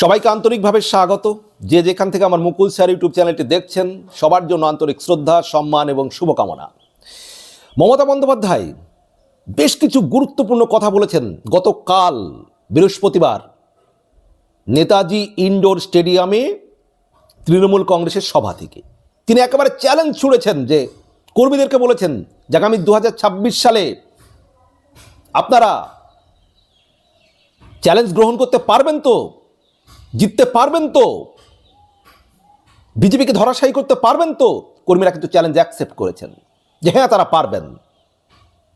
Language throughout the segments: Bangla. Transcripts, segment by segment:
সবাইকে আন্তরিকভাবে স্বাগত। যে যেখান থেকে আমার মুকুল স্যার ইউটিউব চ্যানেলটি দেখছেন, সবার জন্য আন্তরিক শ্রদ্ধা, সম্মান এবং শুভকামনা। মমতা বন্দ্যোপাধ্যায় বেশ কিছু গুরুত্বপূর্ণ কথা বলেছেন গতকাল বৃহস্পতিবার। নেতাজি ইনডোর স্টেডিয়ামে তৃণমূল কংগ্রেসের সভা থেকে। তিনি একেবারে চ্যালেঞ্জ ছুড়েছেন যে কর্মীদেরকে বলেছেন যে আগামী দু হাজার ছাব্বিশ সালে আপনারা চ্যালেঞ্জ গ্রহণ করতে পারবেন তো? জিততে পারবেন তো? বিজেপিকে ধরাশায়ী করতে পারবেন তো? কর্মীরা কিন্তু চ্যালেঞ্জ অ্যাকসেপ্ট করেছেন। যে হ্যাঁ তারা পারবেন।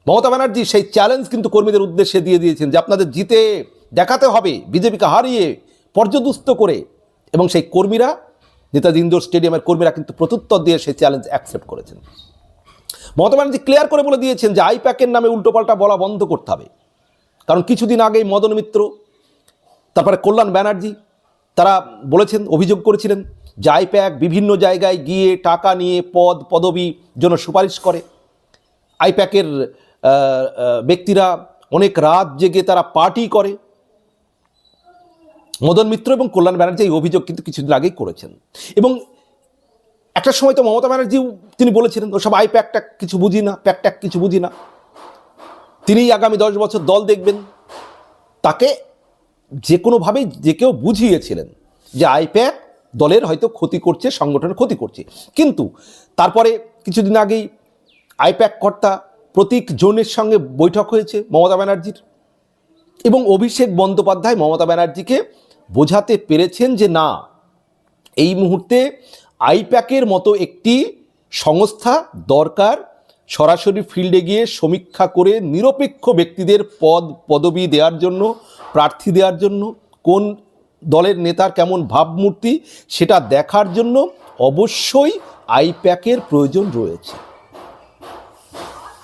মমতা ব্যানার্জি সেই চ্যালেঞ্জ কিন্তু কর্মীদের উদ্দেশ্যে দিয়ে দিয়েছেন যে আপনাদের জিতে দেখাতে হবে, বিজেপিকে হারিয়ে পর্যদুস্ত করে। এবং সেই কর্মীরা, নেতাজি ইন্দোর স্টেডিয়ামের কর্মীরা কিন্তু প্রত্যুত্তর দিয়ে সেই চ্যালেঞ্জ অ্যাকসেপ্ট করেছেন। মমতা ব্যানার্জি ক্লিয়ার করে বলে দিয়েছেন যে আইপ্যাকের নামে উল্টোপাল্টা বলা বন্ধ করতে হবে। কারণ কিছুদিন আগেই মদন মিত্র, তারপরে কল্যাণ ব্যানার্জি তারা বলেছেন, অভিযোগ করেছিলেন যে আইপ্যাক বিভিন্ন জায়গায় গিয়ে টাকা নিয়ে পদ, পদবি জন্য সুপারিশ করে। আইপ্যাকের ব্যক্তিরা অনেক রাত জেগে তারা পার্টি করে। মদন মিত্র এবং কল্যাণ ব্যানার্জি এই অভিযোগ কিন্তু কিছুদিন আগেই করেছেন। এবং একটা সময় তো মমতা ব্যানার্জিও তিনি বলেছিলেন ওসব আই প্যাক ট্যাক কিছু বুঝি না প্যাক ট্যাক কিছু বুঝি না। তিনিই আগামী দশ বছর দল দেখবেন। তাকে যে কোনোভাবেই যে কেউ বুঝিয়েছিলেন যে আইপ্যাক দলের হয়তো ক্ষতি করছে, সংগঠনের ক্ষতি করছে। কিন্তু তারপরে কিছুদিন আগেই আইপ্যাক কর্তা প্রতীক জোনের সঙ্গে বৈঠক হয়েছে মমতা ব্যানার্জির এবং অভিষেক বন্দ্যোপাধ্যায় মমতা ব্যানার্জিকে বোঝাতে পেরেছেন যে না, এই মুহূর্তে আইপ্যাকের মতো একটি সংস্থা দরকার সরাসরি ফিল্ডে গিয়ে সমীক্ষা করে নিরপেক্ষ ব্যক্তিদের পদ, পদবি দেওয়ার জন্য প্রার্থী দেওয়ার জন্য, কোন দলের নেতার কেমন ভাবমূর্তি সেটা দেখার জন্য অবশ্যই আইপ্যাকের প্রয়োজন রয়েছে।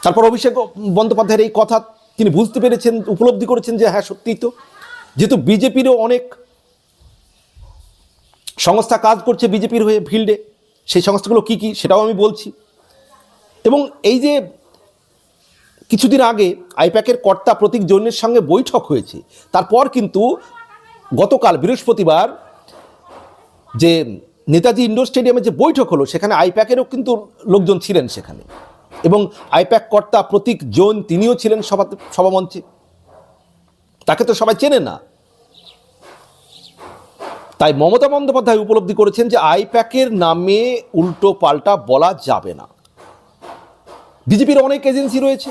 তারপর অভিষেক বন্দ্যোপাধ্যায়ের এই কথা তিনি বুঝতে পেরেছেন, উপলব্ধি করেছেন যে হ্যাঁ সত্যিই তো। যেহেতু বিজেপিরও অনেক সংস্থা কাজ করছে বিজেপির হয়ে, ফিল্ডে, সেই সংস্থাগুলো কি কি সেটাও আমি বলছি। এবং এই যে কিছুদিন আগে আইপ্যাকের কর্তা প্রতীক জৈনের সঙ্গে বৈঠক হয়েছে। তারপর কিন্তু গতকাল বৃহস্পতিবার যে নেতাজি ইন্ডোর স্টেডিয়ামে যে বৈঠক হলো, সেখানে আইপ্যাকেরও কিন্তু লোকজন ছিলেন সেখানে। এবং আইপ্যাক কর্তা প্রতীক জৈন তিনিও ছিলেন সভা, সভামঞ্চে। তাকে তো সবাই চেনে না। তাই মমতা বন্দ্যোপাধ্যায় উপলব্ধি করেছেন যে আইপ্যাকের নামে উল্টো পাল্টা বলা যাবে না। বিজেপির অনেক এজেন্সি রয়েছে।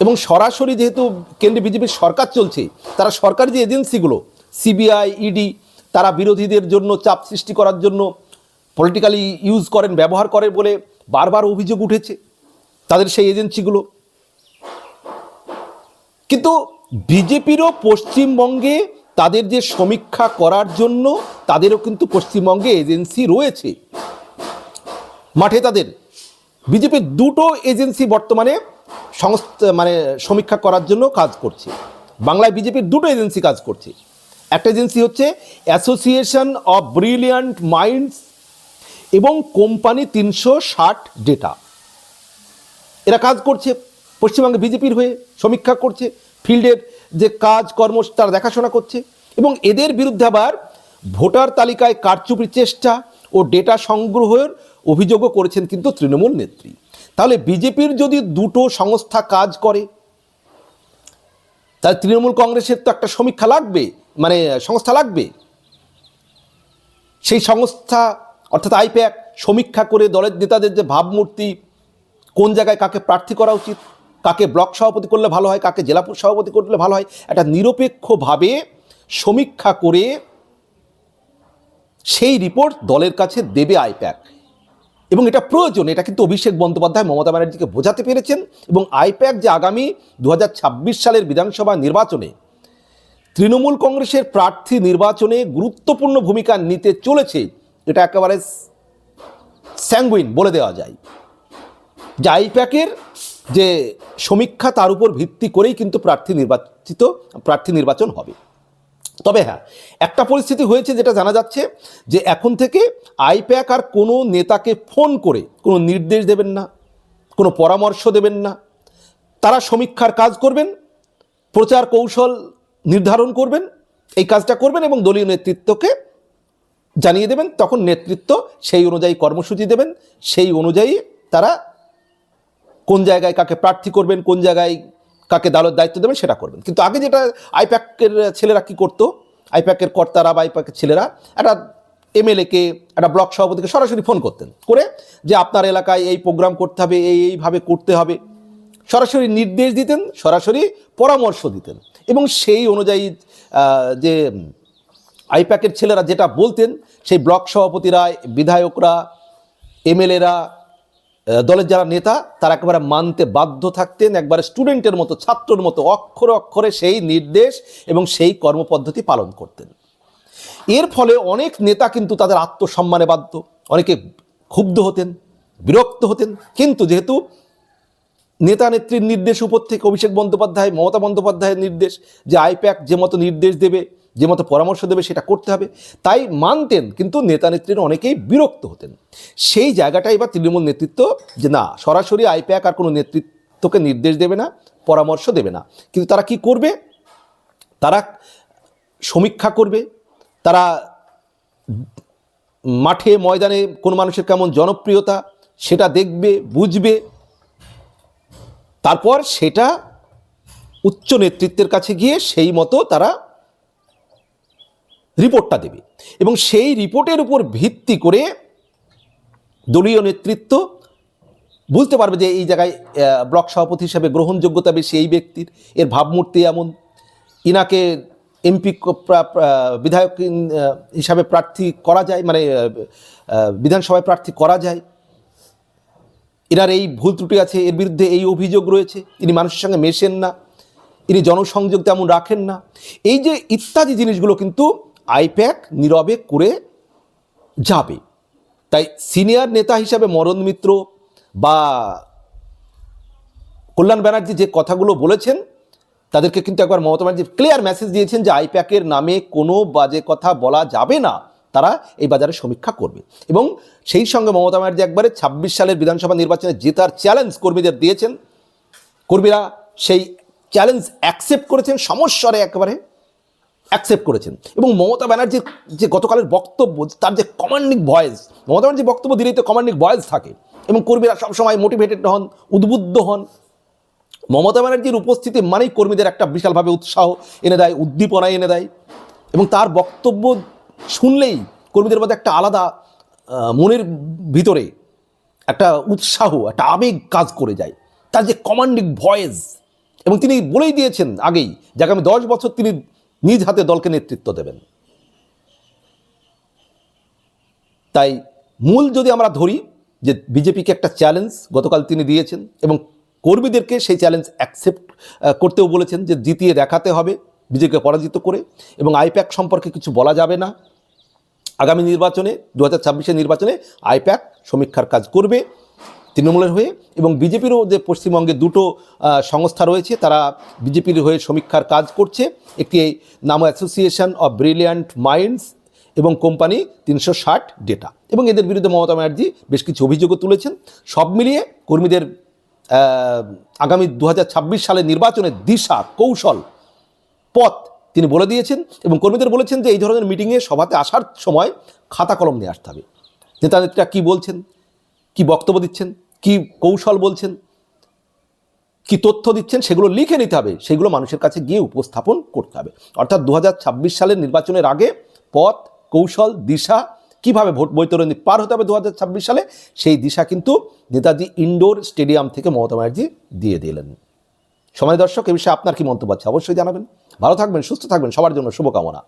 এবং সরাসরি যেহেতু কেন্দ্রে বিজেপির সরকার চলছে, তারা সরকারি যে এজেন্সিগুলো, সিবিআই ইডি তারা বিরোধীদের জন্য চাপ সৃষ্টি করার জন্য পলিটিক্যালি ইউজ করেন, ব্যবহার করে বলে বারবার অভিযোগ উঠেছে তাদের সেই এজেন্সিগুলো। কিন্তু বিজেপিরও পশ্চিমবঙ্গে তাদের যে সমীক্ষা করার জন্য তাদেরও কিন্তু পশ্চিমবঙ্গে এজেন্সি রয়েছে। মাঠে তাদের বিজেপির দুটো এজেন্সি বর্তমানে সংস্থা মানে সমীক্ষা করার জন্য কাজ করছে। বাংলায় বিজেপির দুটো এজেন্সি কাজ করছে। একটা এজেন্সি হচ্ছে অ্যাসোসিয়েশন অফ ব্রিলিয়ান্ট মাইন্ডস এবং কোম্পানি তিনশো ষাট ডেটা এরা কাজ করছে, পশ্চিমবঙ্গে বিজেপির হয়ে সমীক্ষা করছে, ফিল্ডের যে কাজ কর্ম, তারা দেখাশোনা করছে এবং এদের বিরুদ্ধে আবার ভোটার তালিকায় কারচুপির চেষ্টা ও ডেটা সংগ্রহের অভিযোগও করেছেন কিন্তু তৃণমূল নেত্রী। তাহলে বিজেপির যদি দুটো সংস্থা কাজ করে, তাহলে তৃণমূল কংগ্রেসের তো একটা সমীক্ষা লাগবে মানে সংস্থা লাগবে। সেই সংস্থা, অর্থাৎ আইপ্যাক, সমীক্ষা করে দলের নেতাদের যে ভাবমূর্তি, কোন জায়গায় কাকে প্রার্থী করা উচিত, কাকে ব্লক সভাপতি করলে ভালো হয়, কাকে জেলা সভাপতি করলে ভালো হয়, একটা নিরপেক্ষভাবে সমীক্ষা করে সেই রিপোর্ট দলের কাছে দেবে আইপ্যাক। এবং এটা প্রয়োজন, এটা কিন্তু অভিষেক বন্দ্যোপাধ্যায় মমতা ব্যানার্জিকে বোঝাতে পেরেছেন এবং আইপ্যাক যে আগামী দু হাজার ছাব্বিশ সালের বিধানসভা নির্বাচনে তৃণমূল কংগ্রেসের প্রার্থী নির্বাচনে গুরুত্বপূর্ণ ভূমিকা নিতে চলেছে, এটা একেবারে স্যাঙ্গুইন বলে দেওয়া যায়। যে আইপ্যাকের যে সমীক্ষা তার উপর ভিত্তি করেই কিন্তু প্রার্থী নির্বাচিত, প্রার্থী নির্বাচন হবে। তবে হ্যাঁ একটা পরিস্থিতি হয়েছে যেটা জানা যাচ্ছে যে এখন থেকে আইপ্যাক আর কোনো নেতাকে ফোন করে কোনো নির্দেশ দেবেন না, কোনো পরামর্শ দেবেন না। তারা সমীক্ষার কাজ করবেন, প্রচার কৌশল নির্ধারণ করবেন, এই কাজটা করবেন এবং দলীয় নেতৃত্বকে জানিয়ে দেবেন, তখন নেতৃত্ব সেই অনুযায়ী কর্মসূচি দেবেন, সেই অনুযায়ী তারা কোন জায়গায় কাকে প্রার্থী করবেন, কোন জায়গায় কাকে দালের দায়িত্ব দেবেন সেটা করবেন। কিন্তু আগে যেটা আইপ্যাকের ছেলেরা কি করতো? আইপ্যাকের কর্তারা বা আইপ্যাকের ছেলেরা একটা এমএলএকে, একটা ব্লক সভাপতিকে সরাসরি ফোন করতেন। করে যে আপনার এলাকায় এই প্রোগ্রাম করতে হবে, এই এইভাবে করতে হবে। সরাসরি নির্দেশ দিতেন, সরাসরি পরামর্শ দিতেন। এবং সেই অনুযায়ী যে আইপ্যাকের ছেলেরা যেটা বলতেন, সেই ব্লক সভাপতিরা, বিধায়করা, এমএলএরা দলের যারা নেতা, তারা একেবারে মানতে বাধ্য থাকতেন, একবারে স্টুডেন্টের মতো, ছাত্রর মতো, অক্ষরে অক্ষরে সেই নির্দেশ এবং সেই কর্মপদ্ধতি পালন করতেন। এর ফলে অনেক নেতা কিন্তু তাদের আত্মসম্মানে বাধ্য। অনেকে ক্ষুব্ধ হতেন, বিরক্ত হতেন। কিন্তু যেহেতু নেতা নেত্রীর নির্দেশ উপর থেকে অভিষেক বন্দ্যোপাধ্যায়, মমতা বন্দ্যোপাধ্যায়ের নির্দেশ, যে আইপ্যাক যে মতো নির্দেশ দেবে যে মতো পরামর্শ দেবে সেটা করতে হবে। তাই মানতেন, কিন্তু নেতা নেত্রীরা অনেকেই বিরক্ত হতেন। সেই জায়গাটাই এবার তৃণমূল নেতৃত্ব যে না, সরাসরি আইপ্যাক আর কোনো নেতৃত্বকে নির্দেশ দেবে না, পরামর্শ দেবে না। কিন্তু তারা কি করবে? তারা সমীক্ষা করবে। তারা মাঠে, ময়দানে কোন মানুষের কেমন জনপ্রিয়তা সেটা দেখবে, বুঝবে। তারপর সেটা উচ্চ নেতৃত্বের কাছে গিয়ে সেই মতো তারা রিপোর্টটা দেবে। এবং সেই রিপোর্টের উপর ভিত্তি করে দলীয় নেতৃত্ব বুঝতে পারবে যে এই জায়গায় ব্লক সভাপতি হিসাবে গ্রহণযোগ্যতা বেশি, এই ব্যক্তির, এর ভাবমূর্তি এমন। ইনাকে এমপি বিধায়ক হিসাবে প্রার্থী করা যায় মানে বিধানসভায় প্রার্থী করা যায়। এনার এই ভুল ত্রুটি আছে, এর বিরুদ্ধে এই অভিযোগ রয়েছে ইনি মানুষের সঙ্গে মেশেন না ইনি জনসংযোগ তেমন রাখেন না। এই যে ইত্যাদি জিনিসগুলো কিন্তু আইপ্যাক নীরবে করে যাবে। তাই সিনিয়র নেতা হিসাবে মরণ মিত্র বা কল্যাণ ব্যানার্জি যে কথাগুলো বলেছেন, তাদেরকে কিন্তু একবার মমতা ব্যানার্জি ক্লিয়ার মেসেজ দিয়েছেন যে আইপ্যাকের নামে কোনো বাজে কথা বলা যাবে না। তারা এই বাজারে সমীক্ষা করবে। এবং সেই সঙ্গে মমতা ব্যানার্জি একবারে ছাব্বিশ সালের বিধানসভা নির্বাচনে জেতার চ্যালেঞ্জ কর্মীদের দিয়েছেন। কর্মীরা সেই চ্যালেঞ্জ অ্যাকসেপ্ট করেছেন, সমস্বরে একেবারে। অ্যাকসেপ্ট করেছেন। এবং মমতা ব্যানার্জির যে গতকালের বক্তব্য, তার যে কমান্ডিং ভয়েস মমতা ব্যানার্জি বক্তব্য দিলেই তো কমান্ডিং ভয়েস থাকে। এবং কর্মীরা সবসময় মোটিভেটেড হন, উদ্বুদ্ধ হন। মমতা ব্যানার্জির উপস্থিতি মানেই কর্মীদের একটা বিশালভাবে উৎসাহ এনে দেয়, উদ্দীপনা এনে দেয়। এবং তার বক্তব্য শুনলেই কর্মীদের মধ্যে একটা আলাদা মনের ভিতরে একটা উৎসাহ, একটা আবেগ কাজ করে যায়। তার যে কমান্ডিং ভয়েস এবং তিনি বলেই দিয়েছেন আগেই যে আগামী দশ বছর তিনি নিজ হাতে দলকে নেতৃত্ব দেবেন। তাই মূল যদি আমরা ধরি যে বিজেপিকে একটা চ্যালেঞ্জ গতকাল তিনি দিয়েছেন এবং কর্মীদেরকে সেই চ্যালেঞ্জ অ্যাকসেপ্ট করতেও বলেছেন যে জিতিয়ে দেখাতে হবে, বিজেপিকে পরাজিত করে এবং আইপ্যাক সম্পর্কে কিছু বলা যাবে না। আগামী নির্বাচনে দু হাজার নির্বাচনে আইপ্যাক সমীক্ষার কাজ করবে। তৃণমূলের হয়ে এবং বিজেপিরও যে পশ্চিমবঙ্গে দুটো সংস্থা রয়েছে। তারা বিজেপির হয়ে সমীক্ষার কাজ করছে। একটি নাম অ্যাসোসিয়েশন অফ ব্রিলিয়ান্ট মাইন্ডস এবং কোম্পানি তিনশো ষাট ডেটা এবং এদের বিরুদ্ধে মমতা ব্যানার্জি বেশ কিছু অভিযোগও তুলেছেন। সব মিলিয়ে কর্মীদের আগামী দু হাজার সালের নির্বাচনের দিশা, কৌশল, পথ তিনি বলে দিয়েছেন এবং কর্মীদের বলেছেন যে এই ধরনের মিটিংয়ে সভাতে আসার সময় খাতা কলম নিয়ে আসতে হবে। নেতা নেত্রীরা কী বলছেন? কি বক্তব্য দিচ্ছেন? কি কৌশল বলছেন? কি তথ্য দিচ্ছেন? সেগুলো লিখে নিতে হবে। সেগুলো মানুষের কাছে গিয়ে উপস্থাপন করতে হবে। অর্থাৎ দু হাজার ছাব্বিশ সালের নির্বাচনের আগে পথ, কৌশল, দিশা কীভাবে ভোট বৈতরণী পার হতে হবে দু হাজার ছাব্বিশ সালে? সেই দিশা কিন্তু নেতাজি ইনডোর স্টেডিয়াম থেকে মমতা ব্যানার্জি দিয়ে দিলেন। সময় দর্শক, এ বিষয়ে আপনার কি মন্তব্য আছে অবশ্যই জানাবেন। ভালো থাকবেন, সুস্থ থাকবেন। সবার জন্য শুভকামনা।